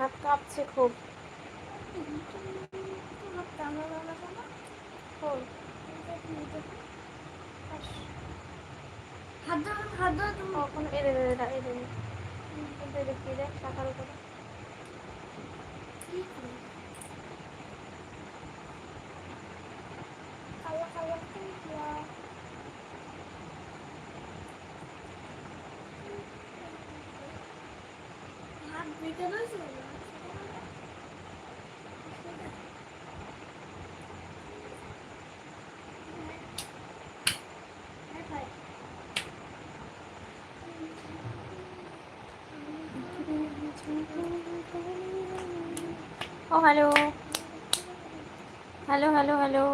হাত কাঁপছে খুব। কখন? এরে কিন্তু এটা কি রে টাকার উপরে ও হ্যালো হ্যালো হ্যালো হ্যালো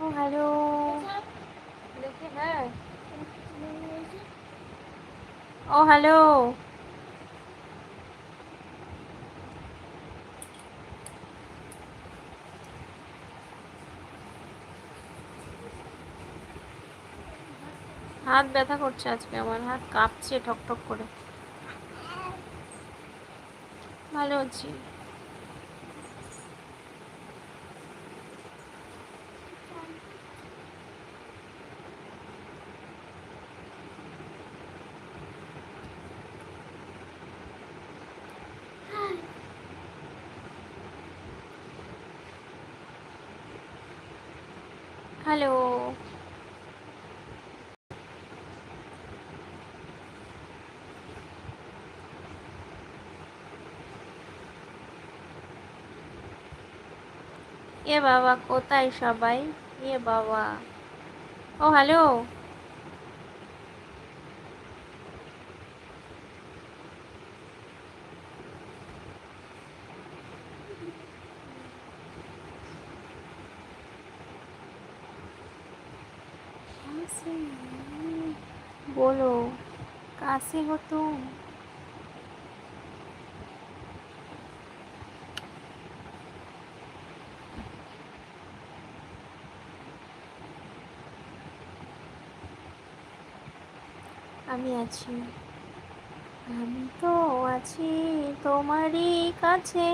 ও হ্যালো দেখি হ্যাঁ ও হ্যালো হাত ব্যথা করছে আজকে আমার, হাত কাঁপছে ঠক ঠক করে। ভালো আছি। হ্যালো। এ বাবা কোথায় সবাই এ বাবা ও হ্যালো बोलो कहाँ से हो तुम আমি আছি আমি তো আছি তোমারই কাছে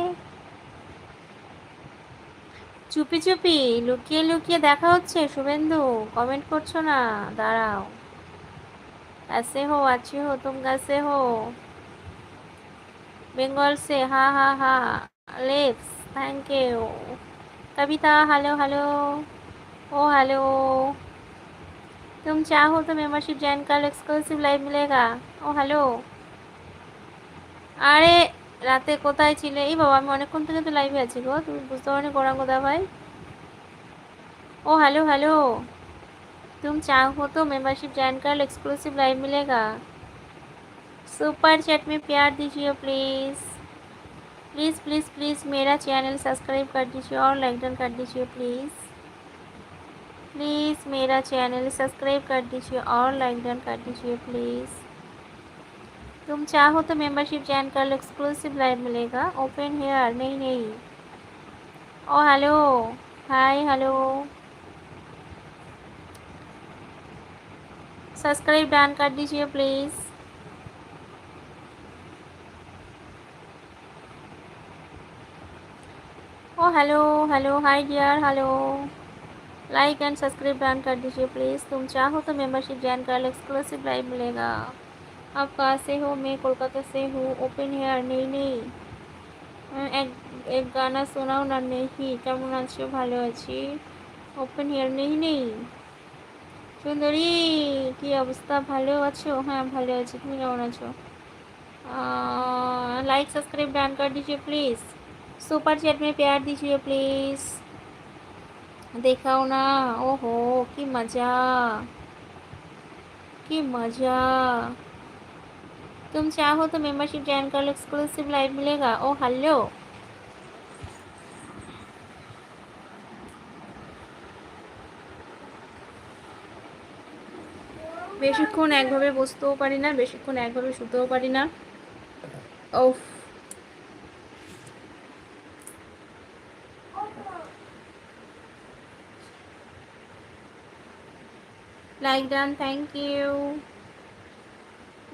চুপি চুপি লুকিয়ে লুকিয়ে দেখা হচ্ছে শুভেন্দু কমেন্ট করছো না দাঁড়াও कैसे हो अच्छी हो तुम कैसे हो बंगाल से हाँ हाँ हाँ lips thank you Kavita hello hello oh hello तुम चाहो तो मेंबरशिप ज्वाइन कर एक्सक्लूसिव लाइव मिलेगा ও হ্যালো আরে রাতে কোথায় ছিলে এই বাবা আমি অনেকক্ষণ থেকে তো লাইভে আছি গো তুমি বুঝতে পারো গোড়াঙ্গদা ভাই ओ हेलो हेलो तुम चाहो तो मेंबरशिप ज्वाइन कर लो एक्सक्लूसिव लाइव मिलेगा सुपर चैट में प्यार दीजिए प्लीज़ प्लीज़ प्लीज़ प्लीज़ मेरा चैनल सब्सक्राइब कर दीजिए और लाइक डन कर दीजिए प्लीज़ प्लीज़ मेरा चैनल सब्सक्राइब कर दीजिए और लाइक डन कर दीजिए, प्लीज़। तुम चाहो तो मेंबरशिप ज्वाइन कर लो एक्सक्लूसिव लाइव मिलेगा। ओपन हेयर नहीं नहीं। ओ hello hi hello subscribe done कर दीजिए please O hello hello hi dear hello like and subscribe done कर दीजिए प्लीज़ तुम चाहो तो मेंबरशिप ज्वाइन कर लो एक्सक्लूसिव लाइव मिलेगा आप कहाँ से हो मैं कोलकाता से हूँ ओपन हेयर नहीं नहीं আহ, এক এক গানা শোনাও না নেহি কেমন আছো ভালো আছি ওপেন হেয়ার নেই নেই সুন্দরী কি অবস্থা ভালো আছো হ্যাঁ ভালো আছি তুমি কেমন আছো लाइक सब्सक्राइब डन कर दीजिए प्लीज़ सुपर चैट में प्यार दीजिए प्लीज़ देखाओ ना ओहो की मज़ा की मज़ा तुम चाहो तो मेंबरशिप ज्वाइन कर लो एक्सक्लूसिव लाइव मिलेगा ओ हेलो বেশিক্ষণ একভাবে বসতেও পারি না বেশিক্ষণ একভাবে শুতেও পারি না ও like done thank you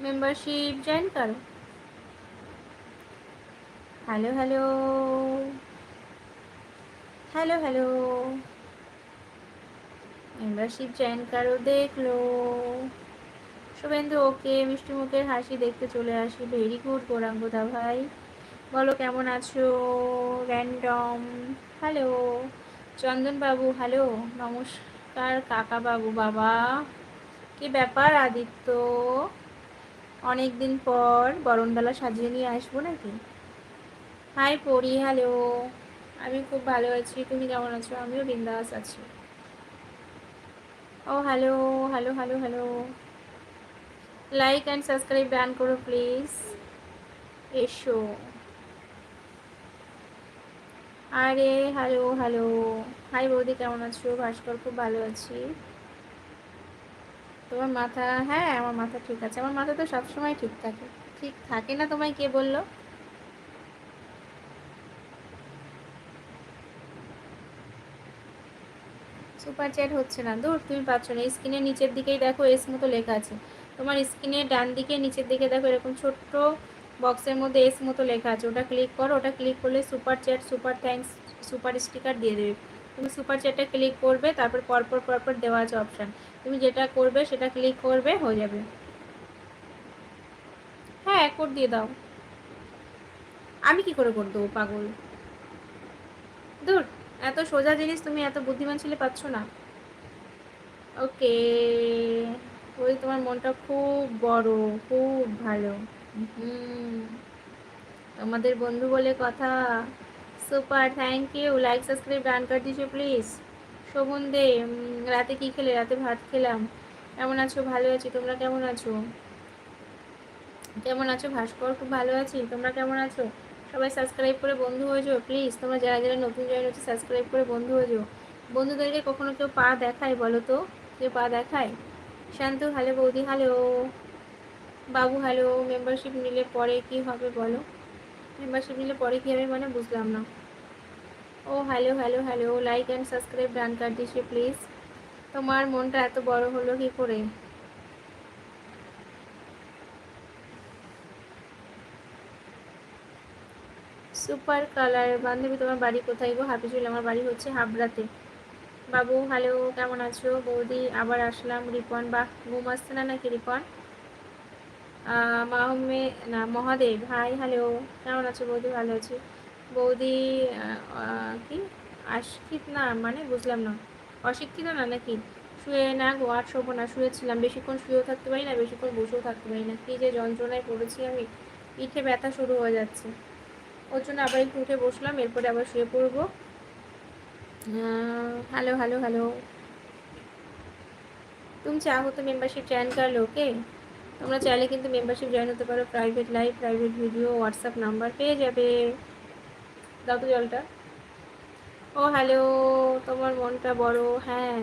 membership join করো hello hello hello hello membership join করো দেখল শুভেন্দু ওকে মিষ্টি মুখের হাসি দেখতে চলে আসি। ভেরি গুড, গৌরাঙ্গদা ভাই। বলো, কেমন আছো? র্যান্ডম হ্যালো চন্দন বাবু হ্যালো নমস্কার। কাকা বাবু বাবা। কি ব্যাপার আদিত্য? অনেক দিন পর বরণডালা সাজিয়ে নিয়ে আসব নাকি? হাই পড়ি, হ্যালো। আমি খুব ভালো আছি, তুমি কেমন আছো? আমিও বিন্দাস আছি। ও, hello hello hello hello. Like and subscribe ban করো প্লিজ এসো। আরে, হ্যালো হ্যালো। হাই বৌদি, কেমন আছো? ভাস্কর, খুব ভালো আছি। তোমার মাথা হ্যাঁ আমার মাথা ঠিক আছে। আমার মাথা তো সবসময় ঠিক থাকে। ঠিক থাকে না তোমায় কে বলল? সুপার চ্যাট হচ্ছে না। দূর, তুমি পাচ্ছ না। স্ক্রিনের নিচের দিকেই দেখো, এস মতো লেখা আছে। তোমার স্ক্রিনের ডান দিকে, নিচের দিকে দেখো, এরকম ছোট্ট বক্সের মধ্যে এস মতো লেখা আছে। ওটা ক্লিক করো। ওটা ক্লিক করলে super chat super thanks super sticker দিয়ে দেবে। তুমি সুপার চ্যাটটা ক্লিক করবে, তারপর পরপর পরপর দেওয়া আছে অপশান তুমি যেটা করবে, সেটা ক্লিক করবে, হয়ে যাবে। হ্যাঁ কোড দিয়ে দাও। আমি কি করে করে দেবো পাগল? দূর এত সোজা জিনিস তুমি এত বুদ্ধিমান ছেলে পাচ্ছ না। ওকে, ওই তোমার মনটা খুব বড়, খুব ভালো। হুম, তোমাদের বন্ধু বলে কথা। Super thank you like subscribe done করে দিছো প্লিজ শোভন দে রাতে কি খেলে? রাতে ভাত খেলাম। কেমন আছো? ভালো আছি। তোমরা কেমন আছো? কেমন আছো? ভাস্কর, খুব ভালো আছি। তোমরা কেমন আছো? সবাই সাবস্ক্রাইব করে বন্ধু হয়ে যাও প্লিজ তোমরা যারা যারা নতুন জয়েন হচ্ছে সাবস্ক্রাইব করে বন্ধু হয়ে যাও। বন্ধুদেরকে কখনো কেউ পা দেখায় বলো তো? কেউ পা দেখায়? শান্তু হ্যালো বৌদি হ্যালো বাবু হ্যালো মেম্বারশিপ নিলে পরে কি হবে বলো? মেম্বারশিপ নিলে পরে কী হবে মানে বুঝলাম না। ও hello hello hello like and subscribe done কার দিছে প্লিজ তোমার মনটা এত বড় হলো কি করে? সুপার কালার বান্ধবী, তোমার বাড়ি কোথায় গো? হাফিজুল, আমার বাড়ি হচ্ছে হাবড়াতে। বাবু হ্যালো কেমন আছো? বৌদি, আবার আসলাম। রিপন, বাহ, ঘুম আসছে না নাকি রিপন? মাহমে না, মহাদেব। হাই হ্যালো কেমন আছো বৌদি? ভালো আছি। বৌদি কি? আশিক্ষিত না মানে বুঝলাম না। অশিক্ষিত না নাকি? শুয়ে না গোয়ার শোব না, শুয়েছিলাম। বেশিক্ষণ শুয়েও থাকতে পারি না, বেশিক্ষণ বসেও থাকতে পারি না। কি যে যন্ত্রণায় পড়েছি আমি। পিঠে ব্যথা শুরু হয়ে যাচ্ছে। ওর জন্য আবার একটু উঠে বসলাম, এরপরে আবার শুয়ে পড়ব। হ্যালো হ্যালো হ্যালো তুমি চাহো তো মেম্বারশিপ জয়েন করালো ওকে? তোমরা চাইলে কিন্তু মেম্বারশিপ জয়েন হতে পারো। Private live private video WhatsApp number পেয়ে যাবে। দাও তো জলটা। ও হ্যালো তোমার মনটা বড় হ্যাঁ।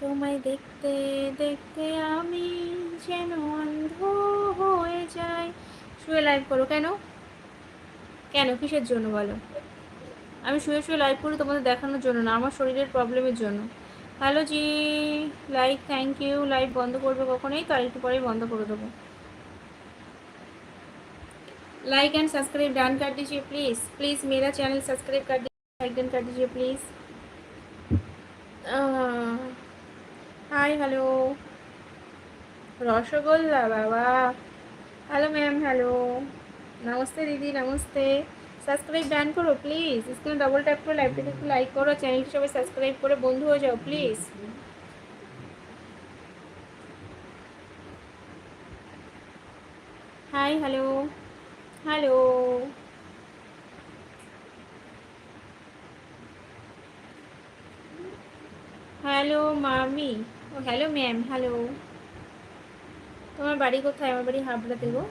তোমায় দেখতে দেখতে আমি যেন অন্ধ হয়ে যাই শুয়ে লাইভ করো কেন কেন কিসের জন্য বলো আমি শুয়ে শুয়ে লাইভ করি তোমাদের দেখানোর জন্য না আমার শরীরের প্রবলেমের জন্য hello G like thank you live বন্ধ করবে কখনোই তো আর একটু পরেই বন্ধ করে দেবো लाइक एंड सब्सक्राइब डन कर दीजिए प्लीज़ प्लीज़ मेरा चैनल सब्सक्राइब कर दीजिए लाइक डन कर दीजिए प्लीज़ হাই হ্যালো রসগোল্লা, বাবা। হ্যালো ম্যাম হ্যালো নমস্তে দিদি নমস্তে সাবস্ক্রাইব ব্যান করো প্লিজ স্ক্রিনে ডবল ট্যাপ করে লাইব্রেরি একটু লাইক করো চ্যানেলটি সবাই সাবস্ক্রাইব করে বন্ধু হয়ে যাও please hi hello hello hello মামি হ্যালো ম্যাম হ্যালো তোমার বাড়ি কোথায় আমার বাড়ি হাবড়াতে গো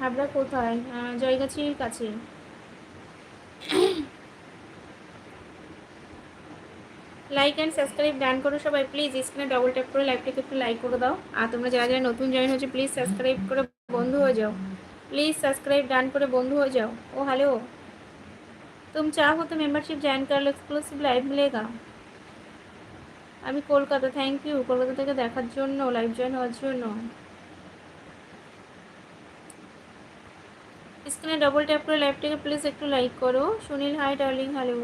হাবড়া কোথায় আহ, জয়গাছির কাছে লাইক অ্যান্ড সাবস্ক্রাইব ডান করো সবাই প্লিজ স্ক্রিনে ডবল ট্যাপ করে লাইভটাকে একটু লাইক করে দাও আর তোমরা যারা যারা নতুন জয়েন হচ্ছে প্লিজ সাবস্ক্রাইব করে বন্ধু হয়ে যাও प्लीज़ सब्सक्राइब डान করে বন্ধু हो जाओ ओ हेलो तुम चाहो तो मेंबरशिप ज्वाइन कर लो एक्सक्लूसिव लाइव मिलेगा আমি কলকাতা থ্যাংক ইউ কলকাতা থেকে দেখার জন্য লাইভ জয়েন হওয়ার জন্য স্ক্রিনে ডবল ট্যাপ করে লাইভটাকে প্লিজ একটু লাইক করো সুনীল হাই ডার্লিং হ্যালো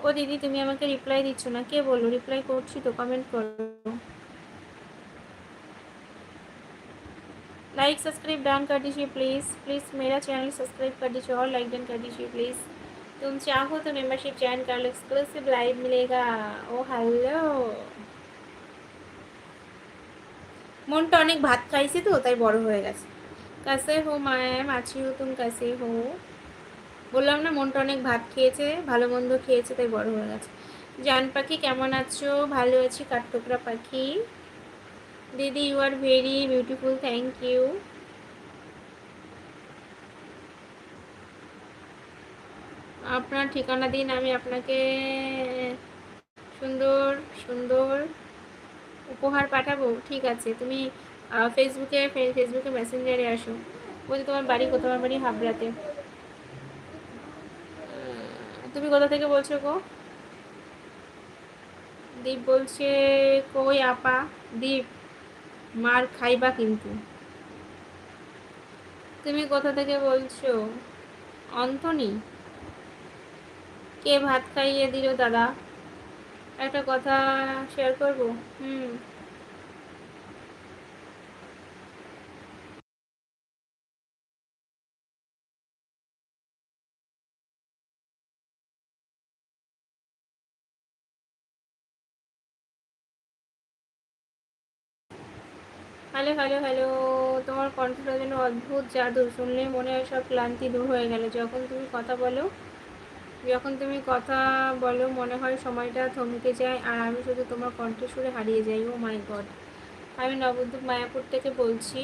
ও দিদি তুমি আমাকে রিপ্লাই দিচ্ছ না কে বলো রিপ্লাই করছি তো কমেন্ট করো लाइक सब्सक्राइब डाउन कर दीजिए प्लीज़ प्लीज़ मेरा चैनल सब्सक्राइब कर दीजिए और लाइक डन कर दीजिए प्लीज़ तुम चाहो तो मेंबरशिप ज्वाइन कर लो एक्सक्लूसिव लाइव मिलेगा ओ हेलो মনটা অনেক ভাত খাইছি তো তাই বড় হয়ে গেছে কাসে হো ম্যাম আছি হো তুমি কাসে হো বললাম না মনটা অনেক ভাত খেয়েছে ভালো মন্দ খেয়েছে তাই বড় হয়ে গেছে জান পাখি কেমন আছো ভালো আছি কাঠঠোকরা পাখি দিদি you are very beautiful thank you আপনার ঠিকানা দিন, আমি আপনাকে সুন্দর সুন্দর উপহার পাঠাবো। ঠিক আছে, তুমি ফেসবুকে ফেসবুকে মেসেঞ্জারে আসো। বলছি, তোমার বাড়ি কোথাও বাড়ি হাবড়াতে। তুমি কোথা থেকে বলছো গো? দীপ বলছে, কই আপা? দীপ, মার খাইবা কিন্তু। তুমি কোথা থেকে বলছো? অন্তনি? কে ভাত খাইয়ে দিল, দাদা? একটা কথা শেয়ার করব? হুম। Hello hello hello. তোমার কণ্ঠটা যেন অদ্ভুত জাদু শুনলে মনে হয় সব ক্লান্তি দূর হয়ে গেল। যখন তুমি কথা বলো যখন তুমি কথা বলো, মনে হয় সময়টা থমকে যায় আর আমি শুধু তোমার কণ্ঠস্বরে হারিয়ে যাই। ও মাই গড আমি নবদ্বীপ মায়াপুর থেকে বলছি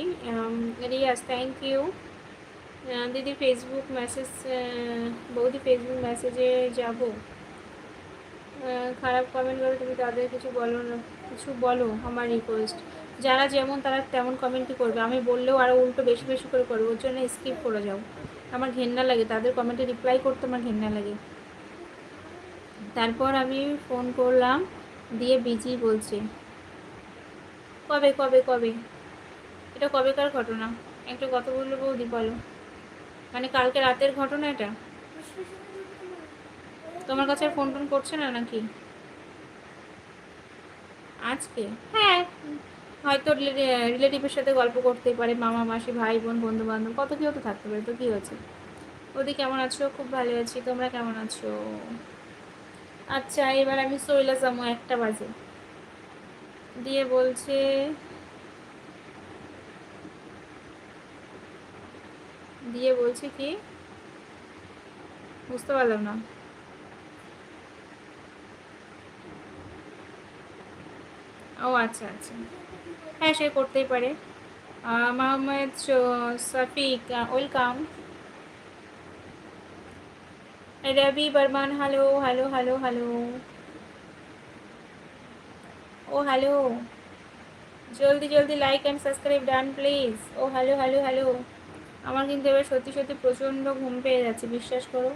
রিয়াজ থ্যাংক ইউ দিদি ফেসবুক মেসেজ বৌদি ফেসবুক মেসেজে যাব। খারাপ কমেন্ট করে তুমি তাদের কিছু বলো না, কিছু বলো আমার রিকোয়েস্ট যারা যেমন, তারা তেমন কমেন্টই করবে। আমি বললেও আরও উল্টো বেশি বেশি করে করব, ওর জন্য স্কিপ করে যাও। আমার ঘেন্না লাগে, তাদের কমেন্টে রিপ্লাই করতে আমার ঘেন্না লাগে। তারপর আমি ফোন করলাম, দিয়ে বিজি বলছে, কবে কবে কবে? এটা কবেকার ঘটনা? একটু কথা বলল বৌদি, বলো। মানে কালকে রাতের ঘটনা এটা? তোমার কাছে ফোন টোন করছে না নাকি? আজকে? হ্যাঁ হয়তো রিলেটিভের সাথে গল্প করতেই পারে, মামা, মাসি, ভাই, বোন বন্ধু বান্ধব কত কেউ তো থাকতে পারে, তো কী হয়েছে? ওদি কেমন আছো? খুব ভালো আছি, তোমরা কেমন আছো? আচ্ছা এবার আমি সইলা যাব একটা বাজে। দিয়ে বলছে দিয়ে বলছে কি? বুঝতে পারলাম না। ও আচ্ছা আচ্ছা। হ্যাঁ সে করতেই পারে। Mohammad Shafiq welcome. Rabi Barman, hello hello hello hello. ও, হ্যালো। জলদি জলদি like and subscribe done please O, hello hello hello. আমার কিন্তু এবার সত্যি সত্যি প্রচণ্ড ঘুম পেয়ে যাচ্ছে, বিশ্বাস করো।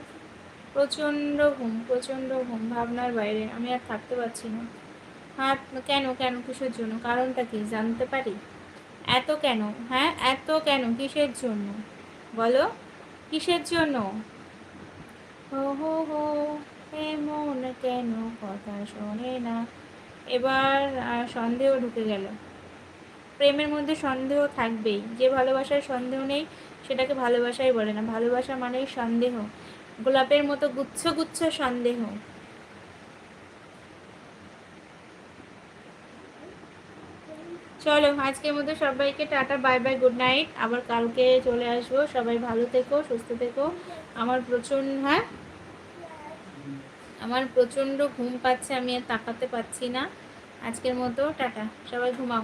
প্রচণ্ড ঘুম প্রচণ্ড ঘুম, ভাবনার বাইরে। আমি আর থাকতে পারছি না। হ্যাঁ কেন কেন, কিসের জন্য? কারণটা কি? জানতে পারি? এত কেন? হ্যাঁ এত কেন? কিসের জন্য? বলো, কিসের জন্য? হো হো হো, এমন কেন? কথা শোনে না। এবার সন্দেহ ঢুকে গেল। প্রেমের মধ্যে সন্দেহ থাকবেই। যে ভালোবাসার সন্দেহ নেই, সেটাকে ভালোবাসাই বলে না। ভালোবাসা মানেই সন্দেহ। গোলাপের মতো গুচ্ছ গুচ্ছ সন্দেহ। চলো, আজকের মতো সবাইকে tata, bye bye, good night. আবার কালকে চলে আসব। সবাই ভালো থেকো, সুস্থ থেকো। আমার প্রচণ্ড হ্যাঁ? আমার প্রচণ্ড ঘুম পাচ্ছে, আমি আর তাকাতে পাচ্ছি না। আজকের মতো, টাটা। সবাই ঘুমাও।